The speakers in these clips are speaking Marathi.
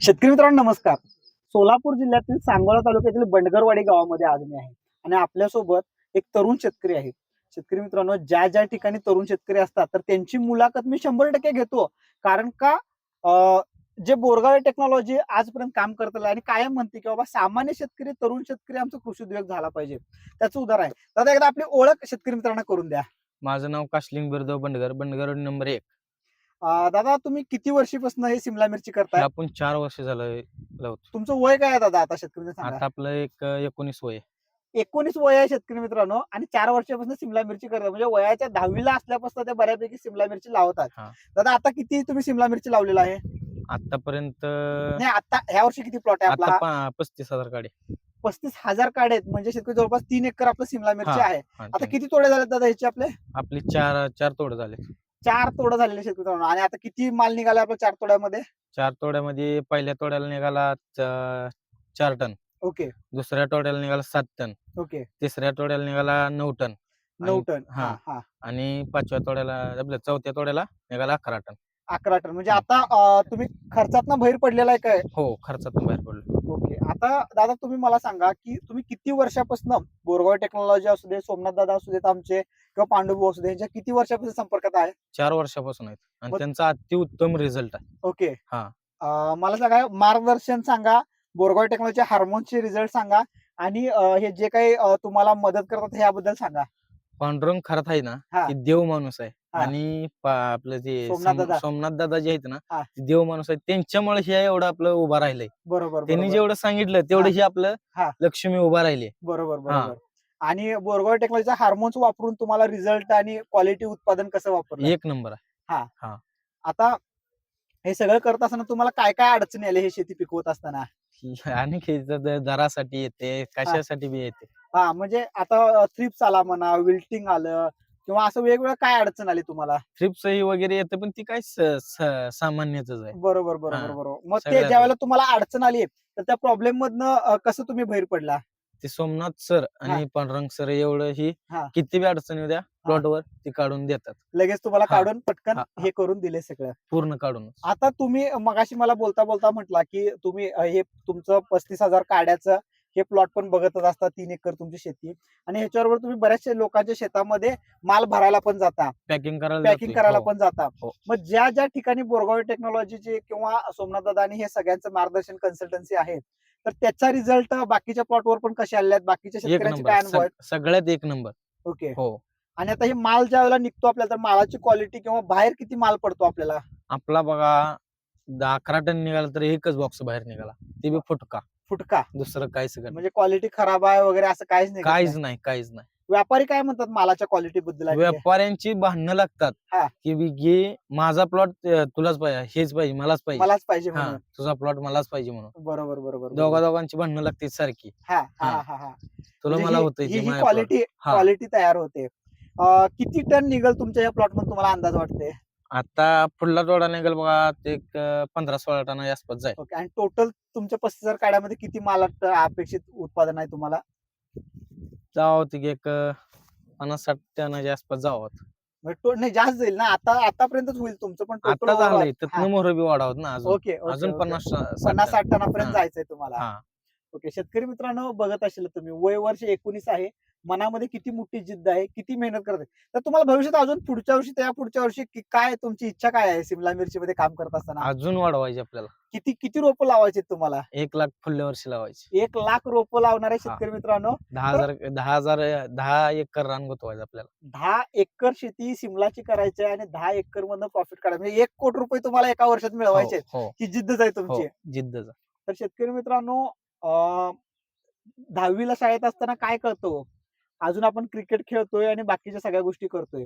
शेतकरी मित्रांनो नमस्कार. सोलापूर जिल्ह्यातील सांगोला तालुक्यातील बंडगरवाडी गावामध्ये आज मी आहे. आणि आपल्यासोबत एक तरुण शेतकरी आहे. शेतकरी मित्रांनो ज्या ज्या ठिकाणी तरुण शेतकरी असतात तर त्यांची मुलाखत मी शंभर टक्के घेतो. कारण का अं, जे बोरगाव टेक्नॉलॉजी आजपर्यंत काम करत आलं आणि कायम म्हणते की बाबा सामान्य शेतकरी तरुण शेतकरी आमचा कृषी उद्योग झाला पाहिजे. त्याचं उदाहरण आहे. दादा एकदा आपली ओळख शेतकरी मित्रांना करून द्या. माझं नाव काशलिंग बिरदेव बंडगर. बंडगर नंबर एक. अं, दादा तुम्ही किती वर्षीपासून हे सिमला मिरची हे करताय आपण चार वर्ष झालं लावतो तुमचं वय काय आहे दादा आता शेतकरी सांगा? आता आपलं एक अं, एकोणीस वय आहे. एकोणीस वय आहे शेतकरी मित्रांनो आणि चार वर्षापासून सिमला मिरची करतात. म्हणजे वयाच्या दहावीला असल्यापासून ते बऱ्यापैकी सिमला मिरची लावतात. हा. दादा आता किती तुम्ही सिमला मिरची लावलेला आहे? आतापर्यंत नाही आता ह्या वर्षी किती प्लॉट आहे आपला? आता हा? पा- पस्तीस हजार काढे पस्तीस हजार काढे आहेत. म्हणजे शेतकरी जवळपास तीन एकर आपलं सिमला मिरची हा. आहे. हा, आता किती तोडे झाले दादा ह्याचे आपले? आपली चार चार तोड झाले चार तोडे झालेले शेतकरी मित्रांनो. आणि आता किती माल निघाला आपल्या चार तोड्यामध्ये? चार तोड्यामध्ये पहिल्या तोड्याला निघाला च- चार टन. ओके. दुसऱ्या तोड्याला निघाला सात टन. ओके. तिसऱ्या तोड्याला निघाला नऊ टन. नऊ आणि- टन. हा. हा. हा. आणि पाचव्या तोड्याला आपल्या चौथ्या तोड्याला निघाला अकरा टन. अकरा टन. म्हणजे आता अं, तुम्ही खर्चात भैर पडलेला आहे काय? हो खर्चातून बाहेर पडलो आता दादा तुम्ही मला सांगा की तुम्ही किती वर्षापासून बोरगाव टेक्नॉलॉजी असू दे सोमनाथ दादा असू देत आमचे किंवा पांडुभाऊ असू दे यांच्या किती वर्षापासून संपर्कात आहे चार वर्षापासून आहेत आणि मग- त्यांचा अतिउत्तम रिझल्ट आहे ओके हा. अं, मला सांगा मार्गदर्शन सांगा बोरगाव टेक्नॉलॉजी हार्मोनचे रिझल्ट सांगा आणि अं, हे जे काही अं, तुम्हाला मदत करतात ह्याबद्दल सांगा पांडुरंग खरात आहे ना हा. ते देव माणूस आहे. आणि पा- आपलं जे सोमनाथ सम- दादा. सोमनाथ दादा जे आहेत ना हा. ते देव माणूस आहे त्यांच्यामुळे हे एवढं आपलं उभा राहिलंय. बरोबर त्यांनी बरोबर. जेवढं सांगितलं तेवढं हा. आपलं हा. लक्ष्मी उभा राहिली बरोबर हा. बरोबर. आणि बोरगाव टेक्नॉलॉजीचा हार्मोन्स वापरून तुम्हाला रिझल्ट आणि क्वालिटी उत्पादन कसं वापरलं? एक नंबर आहे. आता हे सगळं करत असताना तुम्हाला काय काय अडचणी आले हे शेती पिकवत असताना? आणि हे ज- ज- दरासाठी येते कशासाठी बी येते. हा म्हणजे आता थ्रिप्स आला म्हणा विल्टिंग आलं किंवा असं वेगवेगळं काय अडचण आली तुम्हाला? थ्रिप्स ही वगैरे येते पण ती काय सामान्यच आहे. बरोबर बरोबर हा. बरोबर. मग ते सगळ्यात ज्या वेळेला तुम्हाला अडचण आली तर त्या प्रॉब्लेम मधनं अं, कसं तुम्ही बाहेर पडला? ते सोमनाथ सर आणि पांडुरंग सर एवढं ही. हा. किती बी अडचणी द्या प्लॉटवर ती काढून देतात. लगेच तुम्हाला हा. काढून पटकन हा, हा. हे करून दिले सगळं. पूर्ण काढून आता तुम्ही मगाशी मला बोलता बोलता म्हटला की तुम्ही अं, हे तुमचं पस्तीस हजार काड्याचं हे प्लॉट पण बघतच असता तीन एकर तुमची शेती. आणि ह्याच्याबरोबर तुम्ही बऱ्याचशा लोकांच्या शेतामध्ये माल भरायला पण जाता. पॅकिंग करायला पॅकिंग. करायला हो. पण जाता. हो. मग ज्या ज्या ठिकाणी बोरगाव टेक्नॉलॉजीचे किंवा सोमनाथ दादा आणि हे सगळ्यांचं मार्गदर्शन कन्सल्टन्सी आहे तर त्याचा रिझल्ट बाकीच्या प्लॉटवर पण कसे आले आहेत? बाकीच्या शेतकऱ्यांचे काय अनुभव सगळ्यात एक नंबर ओके हो. आणि आता हे माल ज्या वेळेला निघतो आपल्याला तर मालाची क्वालिटी किंवा बाहेर किती माल पडतो आपल्याला? आपला बघा दहा अकरा टन निघाला तर एकच बॉक्स बाहेर निघाला. ते बी फुटका. फुटका दुसरं काहीच नाही. म्हणजे क्वालिटी खराब आहे वगैरे असं काहीच नाही काहीच नाही काहीच नाही व्यापारी काय म्हणतात मालाच्या क्वालिटी बद्दल? व्यापाऱ्यांची भांडणं लागतात हा. की बी घे माझा प्लॉट तुलाच पाहिजे हेच पाहिजे मलाच पाहिजे मलाच पाहिजे हा म्हणून तुझा प्लॉट मलाच पाहिजे म्हणून बरोबर बरोबर दोघा दोघांची भांडणं लागते सारखी हा हा हा. हा हा तुला म्हणजे मला ही- होतंय ही ही. क्वालिटी. क्वालिटी तयार होते अं, किती टन निघल तुमच्या या प्लॉटमध्ये तुम्हाला अंदाज वाटते आता पुढला तोडा निघेल बघा ते एक, पंधरा सोळा टना आसपास जाईल ओके आणि टोटल तुमच्या पस्तीस हजार काड्यामध्ये किती माल अपेक्षित उत्पादन आहे तुम्हाला जावं ते एक पन्नास साठ टनाच्या आसपास जावं म्हणजे तो- नाही जास्त जाईल ना आता आतापर्यंतच होईल तुमचं पण आता झालंय. तिथनं मोहर बी वाढावत ना अजून ओके अजून. पन्नास पन्नास. साठ टनापर्यंत. जायचंय तुम्हाला ओके शेतकरी मित्रांनो बघत असेल तुम्ही वय वर्ष एकोणीस आहे मनामध्ये किती मोठी जिद्द आहे किती मेहनत करत आहे. तर तुम्हाला भविष्यात अजून पुढच्या वर्षी त्या पुढच्या वर्षी कि- काय तुमची इच्छा काय आहे सिमला मिरची मध्ये काम करत असताना? अजून वाढवायचे आपल्याला. किती किती रोपं लावायची तुम्हाला? एक लाख पुढल्या वर्षी लावायची. एक लाख रोपं लावणारे हा. शेतकरी मित्रांनो दहा हजार दहा हजार दहा एकर रान गोतवायचं आपल्याला. दहा एकर शेती सिमलाची करायची आहे आणि दहा एकर मधनं प्रॉफिट काढायचं. म्हणजे एक कोटी रुपये तुम्हाला एका वर्षात मिळवायचे आहेत. हो ही. जिद्दच आहे हो तुमची जिद्दचा तर शेतकरी मित्रांनो अं, दहावीला शाळेत असताना काय करतो अजून आपण क्रिकेट खेळतोय आणि बाकीच्या सगळ्या गोष्टी करतोय.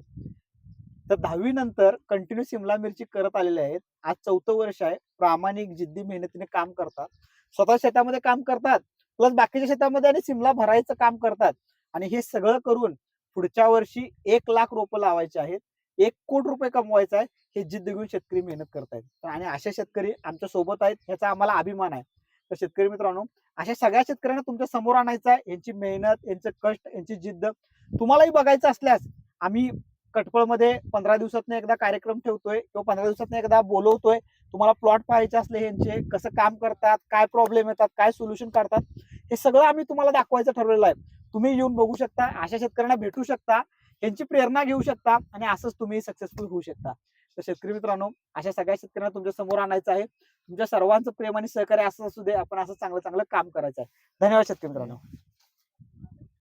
तर दहावी नंतर कंटिन्यू सिमला मिरची करत आलेले आहेत. आज चौथं वर्ष आहे. प्रामाणिक जिद्दी मेहनतीने काम करतात. स्वतः शेतामध्ये काम करतात. प्लस बाकीच्या शेतामध्ये आणि सिमला भरायचं काम करतात. आणि हे सगळं करून पुढच्या वर्षी एक लाख रोपं लावायचे आहेत. एक कोटी रुपये कमवायचा आहे हे जिद्द घेऊन शेतकरी मेहनत करतायत. आणि असे शेतकरी आमच्यासोबत आहेत ह्याचा आम्हाला अभिमान आहे. तर शेतकरी मित्रांनो अशा सगळ्या शेतकऱ्यांना तुमच्यासमोर आणायचं आहे. यांची मेहनत यांचं कष्ट यांची जिद्द तुम्हालाही बघायचं असल्यास आम्ही कटपळमध्ये पंधरा दिवसातनं एकदा कार्यक्रम ठेवतोय किंवा पंधरा दिवसातनं एकदा बोलवतोय. तुम्हाला प्लॉट पाहायचे असले यांचे कसं काम करतात काय प्रॉब्लेम येतात काय सोल्युशन करतात हे सगळं आम्ही तुम्हाला दाखवायचं ठरवलेलं आहे. तुम्ही येऊन बघू शकता अशा शेतकऱ्यांना भेटू शकता. यांची प्रेरणा घेऊ शकता आणि असंच तुम्ही सक्सेसफुल होऊ शकता. तर शेतकरी मित्रांनो अशा सगळ्या शेतकऱ्यांना तुमच्यासमोर आणायचं आहे. तुमच्या सर्वांचं प्रेम आणि सहकार्य असं असू दे आपण असं चांगलं चांगलं काम करायचं आहे. धन्यवाद शेतकरी मित्रांनो.